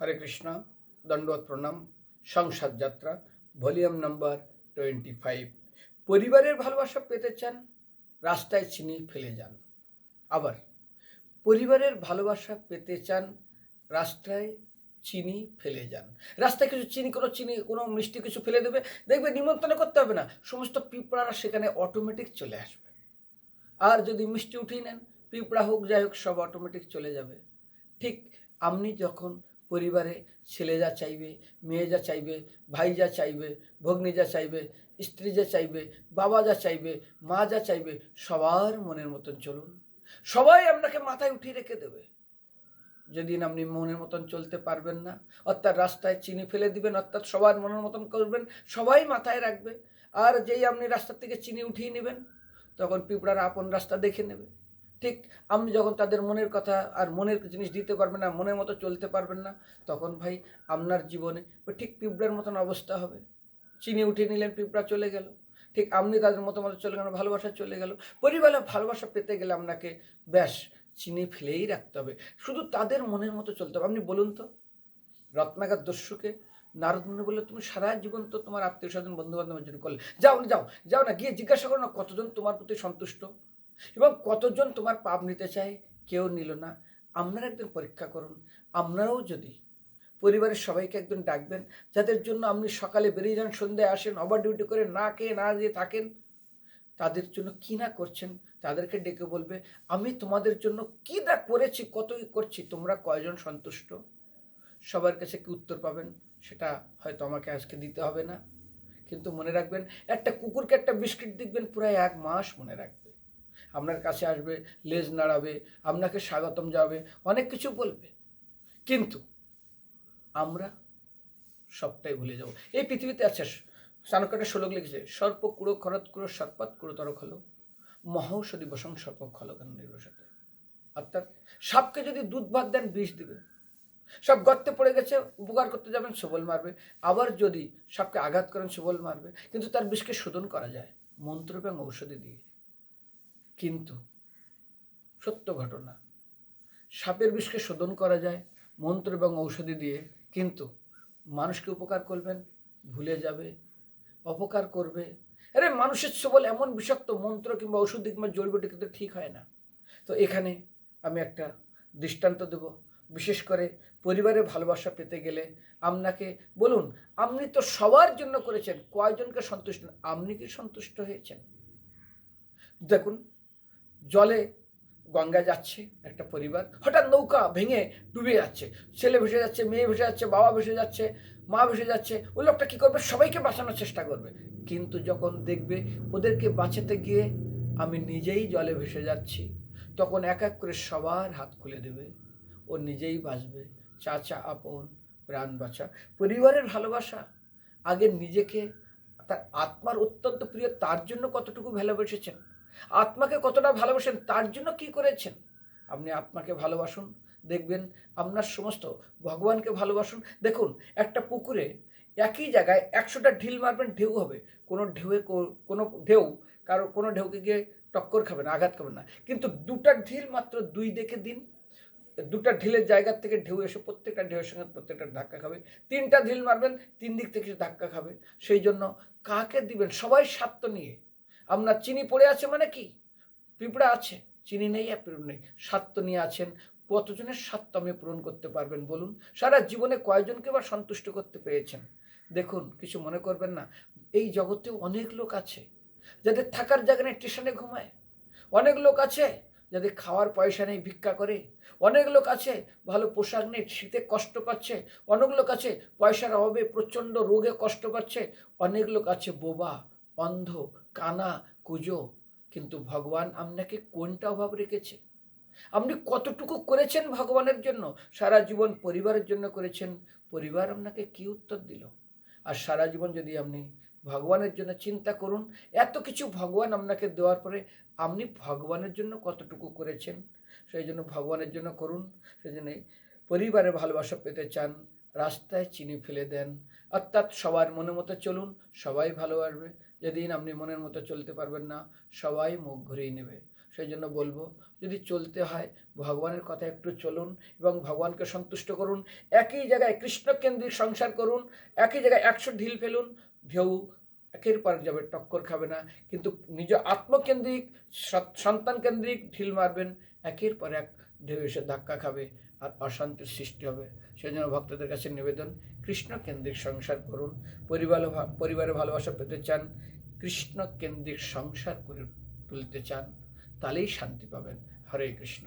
হরে কৃষ্ণ দণ্ডবত প্রণাম সংসার যাত্রা, ভলিউম নাম্বার টোয়েন্টি ফাইভ। পরিবারের ভালোবাসা পেতে চান, রাস্তায় চিনি ফেলে যান। আবার পরিবারের ভালোবাসা পেতে চান, রাস্তায় চিনি ফেলে যান। রাস্তায় কিছু চিনি, কোনো চিনি, কোনো মিষ্টি কিছু ফেলে দেবে। দেখবে নিমন্ত্রণ করতে হবে না। সমস্ত পিঁপড়ারা সেখানে অটোমেটিক চলে আসবে। আর যদি মিষ্টি উঠিয়ে নেন, পিঁপড়া হোক, যাই হোক, সব অটোমেটিক চলে যাবে। ঠিক আপনি যখন পরিবারে ছেলে যা চাইবে, মেয়ে যা চাইবে, ভাই যা চাইবে, ভগ্নী যা চাইবে, স্ত্রী যা চাইবে, বাবা যা চাইবে, মা যা চাইবে, সবার মনের মতন চলুন। সবাই আপনাকে মাথায় উঠিয়ে রেখে দেবে। যেদিন আপনি মনের মতন চলতে পারবেন না, অর্থাৎ রাস্তায় চিনি ফেলে দিবেন, অর্থাৎ সবার মনের মতন করবেন, সবাই মাথায় রাখবে। আর যেই আপনি রাস্তার থেকে চিনি উঠিয়ে নেবেন, তখন পিঁপড়ার আপন রাস্তা দেখে নেবে। ঠিক আপনি যখন তাদের মনের কথা আর মনের জিনিস দিতে পারবেন না, মনের মতো চলতে পারবেন না, তখন ভাই আপনার জীবনে ঠিক পিঁপড়ার মতন অবস্থা হবে। চিনি উঠিয়ে নিলেন, পিঁপড়া চলে গেল। ঠিক আপনি তাদের মতো মতো চলে গেল ভালোবাসা চলে গেল। পরিবারে ভালোবাসা পেতে গেলে আপনাকে ব্যাস চিনি ফেলেই রাখতে হবে। শুধু তাদের মনের মতো চলতে হবে। আপনি বলুন তো রত্নাগার দস্যুকে নারদ মুনি বলল তুমি সারা জীবন তো তোমার আত্মীয় স্বজন বন্ধু বান্ধবের জন্য করলে। যাও না, যাও যাও না, গিয়ে জিজ্ঞাসা করো না কতজন তোমার প্রতি সন্তুষ্ট। এবং কতজন তোমার পাপ নিতে চায় কেউ নিল না। আপনারা একদিন পরীক্ষা করুন, আপনারাও যদি পরিবারের সবাইকে একদিন ডাকবেন, যাদের জন্য আপনি সকালে বেরিয়ে যান, সন্ধ্যায় আসেন, ওভার ডিউটি করে না খেয়ে না দিয়ে থাকেন, তাদের জন্য কি না করছেন, তাদেরকে ডেকে বলবে, আমি তোমাদের জন্য কি না করেছি কত কি করছি, তোমরা কয়জন সন্তুষ্ট? সবার কাছে কি উত্তর পাবেন, সেটা হয়তো আমাকে আজকে দিতে হবে না। কিন্তু মনে রাখবেন, একটা কুকুরকে একটা বিস্কিট দেখবেন, পুরো এক মাস মনে রাখবে আপনার কাছে আসবে, লেজ নাড়াবে, আপনাকে স্বাগতম যাবে অনেক কিছু বলবে। কিন্তু আমরা সবটাই ভুলে যাব। এই পৃথিবীতে আছে চাণক্যটা শ্লোক লিখেছে, সর্প কুড়ো খরত কুড়ো সৎপাত কুড়োতর খলো মহৌষধি বসং সর্প খলকান নির্বসতে? অর্থাৎ সাপকে যদি দুধ ভাত দেন, বিষ দেবে। সব গর্তে পড়ে গেছে, উপকার করতে যাবেন, সবল মারবে। আবার যদি সাপকে আঘাত করেন, সবল মারবে। কিন্তু তার বিষকে শোধন করা যায়, মন্ত্র এবং ঔষধি দিয়ে। কিন্তু সত্য ঘটনা। সাপের বিষকে শোধন করা যায়, মন্ত্র এবং ঔষধি দিয়ে, কিন্তু মানুষকে উপকার করবেন, ভুলে যাবে, অপকার করবে। আরে মানুষের সবল এমন বিষাক্ত মন্ত্র কিংবা ওষুধ কিংবা জৈবটি কিন্তু ঠিক হয় না। তো এখানে আমি একটা দৃষ্টান্ত দেব। বিশেষ করে পরিবারে ভালোবাসা পেতে গেলে আপনাকে বলুন, আপনি তো সবার জন্য করেছেন, কয়জনকে সন্তুষ্ট? আপনি কি সন্তুষ্ট হয়েছেন? দেখুন জলে গঙ্গা যাচ্ছে একটা পরিবার। হঠাৎ নৌকা ভেঙে ডুবে যাচ্ছে। ছেলে ভেসে যাচ্ছে, মেয়ে ভেসে যাচ্ছে, বাবা ভেসে যাচ্ছে, মা ভেসে যাচ্ছে, ওই লোকটা কী করবে? সবাইকে বাঁচানোর চেষ্টা করবে। কিন্তু যখন দেখবে ওদেরকে বাঁচাতে গিয়ে আমি নিজেই জলে ভেসে যাচ্ছি, তখন এক এক করে সবার হাত খুলে দেবে। ও নিজেই বাঁচবে। চাচা, আপন, প্রাণ বাঁচা। পরিবারের ভালোবাসা। আগে নিজেকে, তার আত্মার অত্যন্ত প্রিয়, তার জন্য কতটুকু ভালোবেসেছেন? আত্মাকে কতটা ভালোবাসেন, তার জন্য কি করেছেন? আপনি আত্মাকে ভালোবাসুন, দেখবেন আপনার সমস্ত ভগবানকে ভালোবাসুন। দেখুন, একটা পুকুরে একই জায়গায় একশোটা ঢিল মারবেন, ঢেউ হবে। কোনো ঢেউয়ে কোনো ঢেউ, কারও, কোনো ঢেউকে গিয়ে টক্কর খাবে না আঘাত খাবে না। কিন্তু দুটা ঢিল মাত্র দুই দেখে দিন। দুটা ঢিলের জায়গা থেকে ঢেউ এসে প্রত্যেকটা ঢেউয়ের সঙ্গে প্রত্যেকটা ধাক্কা খাবে। তিনটা ঢিল মারবেন, তিন দিক থেকে ধাক্কা খাবে। সেই জন্য কাকে দিবেন? সবাই স্বার্থ নিয়ে। আপনার চিনি পড়ে আছে মানে কি? পিঁপড়া আছে, চিনি নেই আর পিঁপড়া নেই। স্বার্থ নিয়ে আছেন, কতজনের স্বার্থ আপনি পূরণ করতে পারবেন বলুন? সারা জীবনে কয়জনকে বা সন্তুষ্ট করতে পেরেছেন? দেখুন, কিছু মনে করবেন না, এই জগতে অনেক লোক আছে যাদের থাকার জায়গা নেই, স্টেশনে ঘুমায়। অনেক লোক আছে যাদের খাওয়ার পয়সা নেই, ভিক্ষা করে। অনেক লোক আছে ভালো পোশাক নেই, শীতে কষ্ট পাচ্ছে। অনেক লোক আছে পয়সার অভাবে, প্রচণ্ড রোগে কষ্ট পাচ্ছে। অনেক লোক আছে বোবা, অন্ধ কানা, কুজো, কিন্তু ভগবান আপনাকে কোনটা অভাব রেখেছে? আপনি কতটুকু করেছেন ভগবানের জন্য? সারা জীবন পরিবারের জন্য করেছেন। পরিবার আপনাকে কি উত্তর দিল? আর সারা জীবন যদি আপনি ভগবানের জন্য চিন্তা করুন, এত কিছু ভগবান আপনাকে দেওয়ার পরে আপনি ভগবানের জন্য কতটুকু করেছেন? সেই জন্য ভগবানের জন্য করুন। সেই জন্য পরিবারে ভালোবাসা পেতে চান, রাস্তায় চিনি ফেলে দেন। অর্থাৎ সবার মনের মতো চলুন, সবাই ভালোবাসবে যেদিন আপনি মনের মতো চলতে পারবেন না, সবাই মুখ ঘুরিয়ে নেবে। সেই জন্য বলব, যদি চলতে হয়, ভগবানের কথা একটু চলুন এবং ভগবানকে সন্তুষ্ট করুন। একই জায়গায় কৃষ্ণকেন্দ্রিক সংসার করুন, একই জায়গায় একশো ঢিল ফেলুন, ঢেউ একের পর যাবে, টক্কর খাবে না। কিন্তু নিজ আত্মকেন্দ্রিক সন্তানকেন্দ্রিক ঢিল মারবেন, একের পর এক ঢেউ এসে ধাক্কা খাবে। আর অশান্তির সৃষ্টি হবে। সেই জন্য ভক্তদের কাছে নিবেদন কৃষ্ণ কেন্দ্রিক সংসার করুন। পরিবার পরিবারে ভালোবাসা পেতে চান কৃষ্ণ কেন্দ্রিক সংসার করে তুলতে চান, তাহলেই শান্তি পাবেন। হরে কৃষ্ণ।